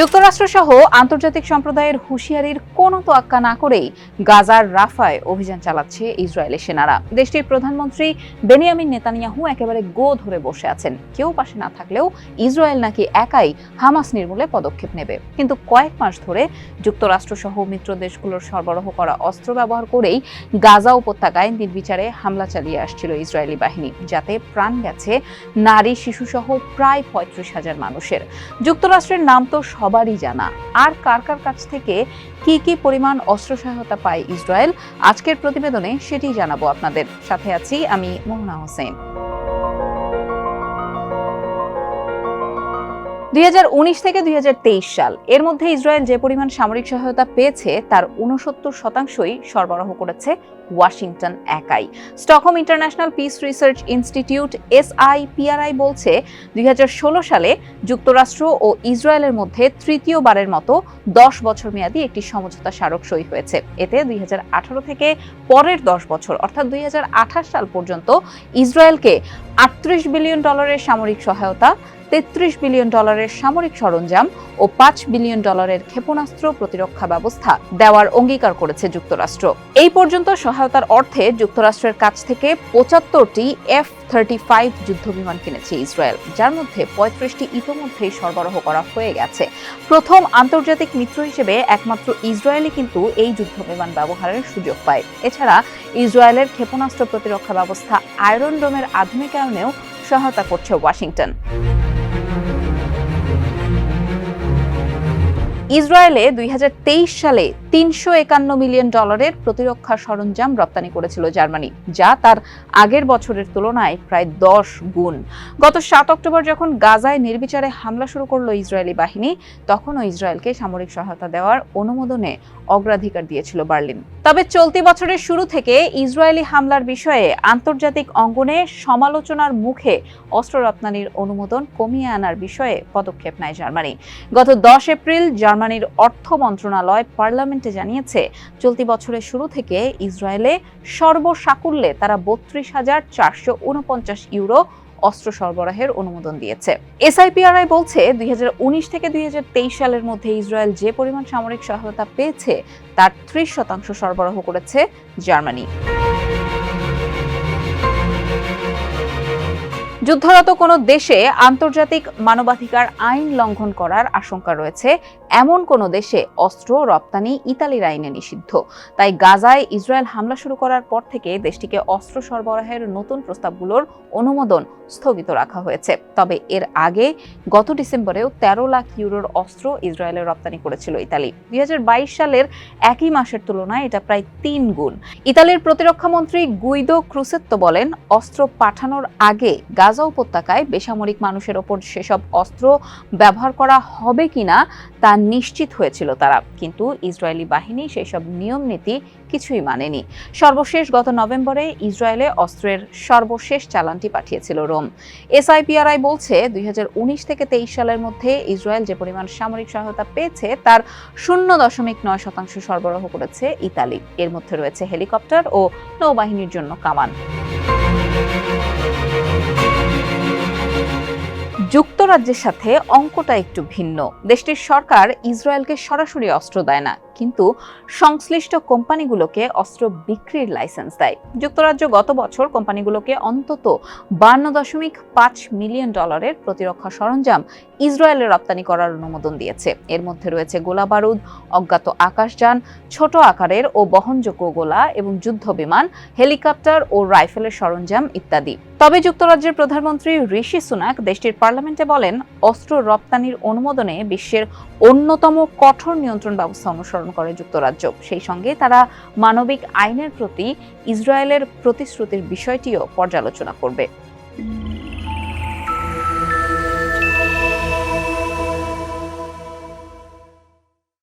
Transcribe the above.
যুক্তরাষ্ট্র সহ আন্তর্জাতিক সম্প্রদায়ের হুঁশিয়ারির কোনো তোয়াক্কা না করেই গাজার রাফায় অভিযান চালাচ্ছে ইসরায়েলের সেনারা। দেশটির প্রধানমন্ত্রী বেনিয়ামিন নেতানিয়াহু একেবারে গো ধরে বসে আছেন। কেউ পাশে না থাকলেও ইসরায়েল নাকি একাই হামাস নির্মূলে পদক্ষেপ নেবে। কিন্তু কয়েক মাস ধরে যুক্তরাষ্ট্র সহ মিত্র দেশগুলোর সরবরাহ করা অস্ত্র ব্যবহার করেই গাজা উপত্যকায় নির্বিচারে হামলা চালিয়ে আসছিল ইসরায়েলি বাহিনী, যাতে প্রাণ গেছে নারী, শিশুসহ প্রায় পঁয়ত্রিশ হাজার মানুষের। যুক্তরাষ্ট্রের নাম তো সবারই জানা। আর কার কার কাছ থেকে কি কি পরিমাণ অস্ত্র সহায়তা পায় ইসরায়েল, আজকের প্রতিবেদনে সেটি জানাব আপনাদের। সাথে আছি আমি মোহনা হোসেন। দুই হাজার উনিশ থেকে দুই হাজার তেইশ সাল। এর মধ্যে ইসরায়েল যে পরিমাণ সামরিক সহায়তা পেয়েছে, তার উনসত্তর শতাংশই সরবরাহ করেছে ওয়াশিংটন একাই। Stockholm International Peace Research Institute, SIPRI, বলছে দুই হাজার ষোলো সালে যুক্তরাষ্ট্র ও ইসরায়েলের মধ্যে তৃতীয়বারের মতো দশ বছর মেয়াদী একটি সমঝোতা স্মারক সই হয়েছে। এতে দুই হাজার আঠারো থেকে পরের দশ বছর, অর্থাৎ দুই হাজার আঠাশ সাল পর্যন্ত, ইসরায়েলকে আটত্রিশ বিলিয়ন ডলারের সামরিক সহায়তা তেত্রিশ বিলিয়ন ডলারের সামরিক সরঞ্জাম ও পাঁচ বিলিয়ন ডলারের ক্ষেপণাস্ত্র প্রতিরক্ষা ব্যবস্থা দেওয়ার অঙ্গীকার করেছে যুক্তরাষ্ট্র। এই পর্যন্ত সহায়তার অর্থে যুক্তরাষ্ট্রের কাছ থেকে পঁচাত্তরটি এফ থার্টি ফাইভ যুদ্ধবিমান কিনেছে ইসরায়েল, যার মধ্যে পঁয়ত্রিশটি ইতোমধ্যেই সরবরাহ করা হয়ে গেছে। প্রথম আন্তর্জাতিক মিত্র হিসেবে একমাত্র ইসরায়েলই কিন্তু এই যুদ্ধবিমান ব্যবহারের সুযোগ পায়। এছাড়া ইসরায়েলের ক্ষেপণাস্ত্র প্রতিরক্ষা ব্যবস্থা আয়রন ডোমের আধুনিকায়নেও সহায়তা করছে ওয়াশিংটন। ইসরায়েলে দুই হাজার তেইশ সালে তিনশো একান্ন মিলিয়ন ডলারের প্রতিরক্ষা সরঞ্জাম রপ্তানি করেছিল জার্মানি, যা তার আগের বছরের তুলনায় প্রায় দশ গুণ। গত সাত অক্টোবর যখন গাজায় নির্বিচারে হামলা শুরু করল ইসরায়েলি বাহিনী, তখনও ইসরায়েলকে সামরিক সহায়তা দেওয়ার অনুমোদনে অগ্রাধিকার দিয়েছিল বার্লিন। তবে চলতি বছরের শুরু থেকে ইসরায়েলি হামলার বিষয়ে আন্তর্জাতিক অঙ্গনে সমালোচনার মুখে অস্ত্র রপ্তানির অনুমোদন কমিয়ে আনার বিষয়ে পদক্ষেপ নেয় জার্মানি। গত দশ এপ্রিল জার্মানির অর্থ মন্ত্রণালয় পার্লামেন্টে জানিয়েছে, চলতি বছরের শুরু থেকে ইসরায়েলে সর্বসাকুল্যে তারা বত্রিশ হাজার চারশো উনপঞ্চাশ ইউরো অস্ত্র সরবরাহের অনুমোদন দিয়েছে। এসআইপিআরআই বলছে, দুই হাজার উনিশ থেকে দুই হাজার তেইশ সালের মধ্যে ইসরায়েল যে পরিমাণ সামরিক সহায়তা পেয়েছে, তার ত্রিশ শতাংশ সরবরাহ করেছে জার্মানি। যুদ্ধরত কোনো দেশে আন্তর্জাতিক মানবাধিকার আইন লঙ্ঘন করার আশঙ্কা রয়েছে। এমন কোনো দেশে অস্ত্র, রপ্তানি ইতালির আইনে নিষিদ্ধ। তাই গাজায় ইসরায়েল হামলা শুরু করার পর থেকে দেশটিকে অস্ত্র সরবরাহের নতুন প্রস্তাবগুলোর অনুমোদন স্থগিত রাখা হয়েছে। তবে এর আগে গত ডিসেম্বরেও তেরো লাখ ইউরোর অস্ত্র ইসরায়েলের রপ্তানি করেছিল ইতালি। দুই হাজার বাইশ সালের একই মাসের তুলনায় এটা প্রায় তিন গুণ। ইতালির প্রতিরক্ষা মন্ত্রী গুইদো ক্রুসেত্তো বলেন, অস্ত্র পাঠানোর আগে গাজা উপত্যকায় বেসামরিক মানুষের ওপর সেসব অস্ত্র ব্যবহার করা হবে কিনা তা নিশ্চিত হয়েছিল তারা। কিন্তু ইসরায়েলি বাহিনী সেসব নিয়ম নীতি কিছুই মানেনি। সর্বশেষ গত নভেম্বরে ইসরায়েলে অস্ত্রের সর্বশেষ চালানটি পাঠিয়েছিল রোম। এসআইপিআরআই বলছে, দুই হাজার উনিশ থেকে তেইশ সালের মধ্যে ইসরায়েল যে পরিমাণ সামরিক সহায়তা পেয়েছে তার শূন্য দশমিক নয় শতাংশ সরবরাহ করেছে ইতালি। এর মধ্যে রয়েছে হেলিকপ্টার ও নৌবাহিনীর জন্য কামান। যুক্তরাজ্যের সাথে অঙ্কটা একটু ভিন্ন। দেশটির সরকার ইসরায়েলকে সরাসরি অস্ত্র দেয় না, কিন্তু সংশ্লিষ্ট কোম্পানিগুলোকে অস্ত্র বিক্রির লাইসেন্স দেয়। যুক্তরাজ্য গত বছর কোম্পানিগুলোকে অন্তত বান্ন দশমিক পাঁচ মিলিয়ন ডলারের প্রতিরক্ষা সরঞ্জাম ইসরায়েলে রপ্তানি করার অনুমোদন দিয়েছে। এর মধ্যে রয়েছে গোলা বারুদ, অজ্ঞাত আকাশযান, ছোট আকারের ও বহনযোগ্য গোলা এবং যুদ্ধ বিমান হেলিকপ্টার ও রাইফেলের সরঞ্জাম ইত্যাদি। তবে যুক্তরাজ্যের প্রধানমন্ত্রী ঋষি সুনাক দেশটির পার্লামেন্টে বলেন, অস্ত্র রপ্তানির অনুমোদনে বিশ্বের অন্যতম কঠোর নিয়ন্ত্রণ ব্যবস্থা অনুসরণ করে যুক্তরাজ্য। সেই সঙ্গে তারা মানবিক আইনের প্রতি ইসরায়েলের প্রতিশ্রুতির বিষয়টিও পর্যালোচনা করবে।